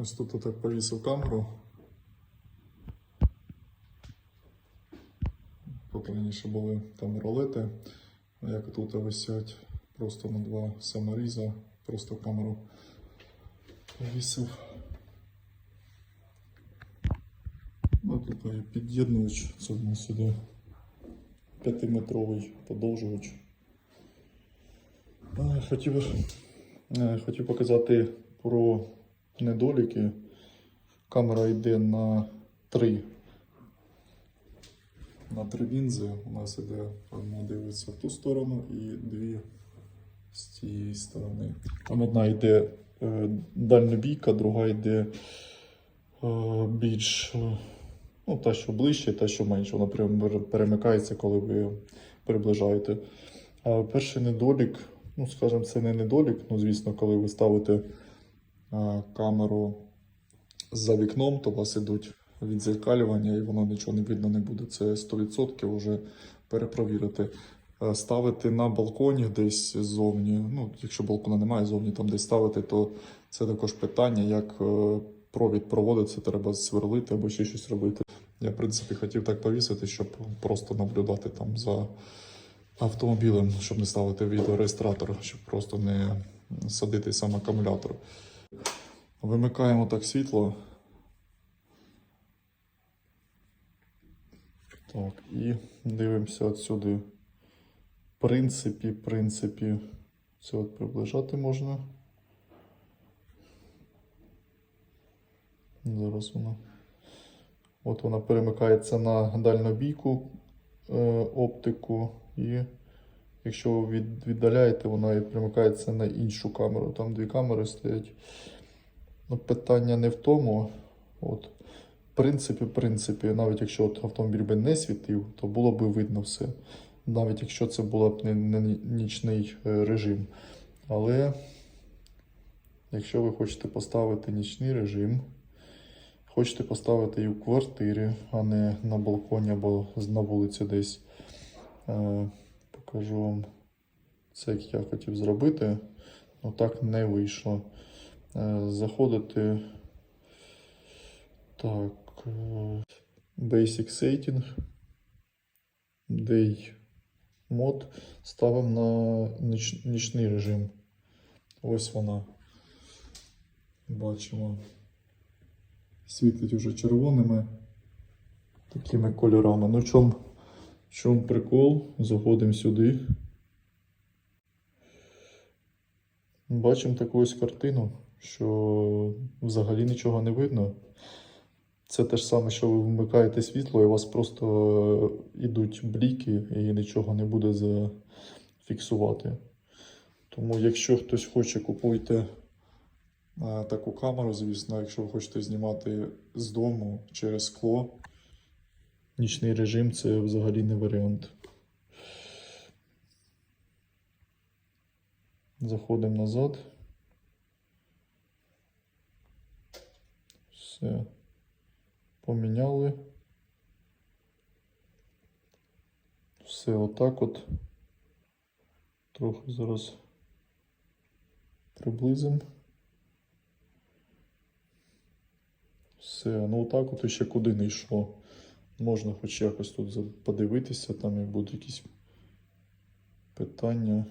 Ось тут отак повісив камеру. Тут раніше були там ролети, як тут висять просто на два саморіза, просто камеру повісив. Ну, тут є під'єднувач, це в нас іде 5-метровий подовжувач. Хотів, е, хотів показати про недоліки. Камера йде на три. На три лінзи. У нас іде одна дивиться в ту сторону і дві з цієї сторони. Там одна йде е, дальнобійка, друга йде е, більш е, ну, та, що ближче, та, що менше. Вона прям перемикається, коли ви приближаєте. А перший недолік, ну, скажімо, це не недолік, ну, звісно, коли ви ставите камеру за вікном, то у вас ідуть відзеркалювання і воно нічого не видно не буде. Це 100% вже перепровірити. Е, Ставити на балконі десь ззовні, ну, якщо балкона немає ззовні, там десь ставити, то це також питання, як е, провід проводиться, треба сверлити або ще щось робити. Я, в принципі, хотів так повісити, щоб просто наблюдати там за автомобілем, щоб не ставити відеореєстратор, щоб просто не садити сам акумулятор. Вимикаємо так світло. Так, і дивимося отсюди. В принципі, в принципі, це от приближати можна. Зараз вона. От вона перемикається на дальнобійку е, оптику, і якщо ви від, віддаляєте, вона і перемикається на іншу камеру. Там дві камери стоять. Ну, питання не в тому. От, в принципі, в принципі, навіть якщо от автомобіль би не світив, то було б видно все. Навіть якщо це була б не, не нічний е, режим. Але якщо ви хочете поставити нічний режим, хочете поставити її в квартирі, а не на балконі або на вулиці десь. Покажу вам це, як я хотів зробити. Ну так не вийшло. Е, заходити. Так. е, Basic Setting. Day мод. Ставимо на ніч, нічний режим. Ось вона. Бачимо. Світить уже червоними такими кольорами. Ну, чому, в чому прикол? Заходимо сюди. Бачимо таку ось картину, що взагалі нічого не видно. Це те ж саме, що ви вмикаєте світло, і у вас просто йдуть бліки і нічого не буде зафіксувати. Тому, якщо хтось хоче, купуйте е, таку камеру, звісно, якщо ви хочете знімати з дому через скло. Нічний режим це взагалі не варіант. Заходимо назад. Все. Поміняли. Все отак от. Трохи зараз приблизимо. Все, ну отак от ще куди не йшло. Можна хоч якось тут подивитися, там як будуть якісь питання.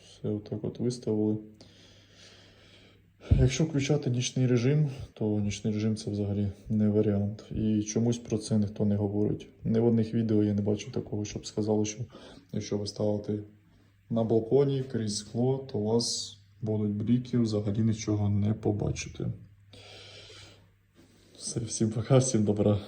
Все отак от виставили. Якщо включати нічний режим, то нічний режим це взагалі не варіант. І чомусь про це ніхто не говорить. Ні в одних відео я не бачу такого, щоб сказали, що якщо ви ставите на балконі крізь скло, то у вас будуть бліки, взагалі нічого не побачите. Все, всім пока, всім добра.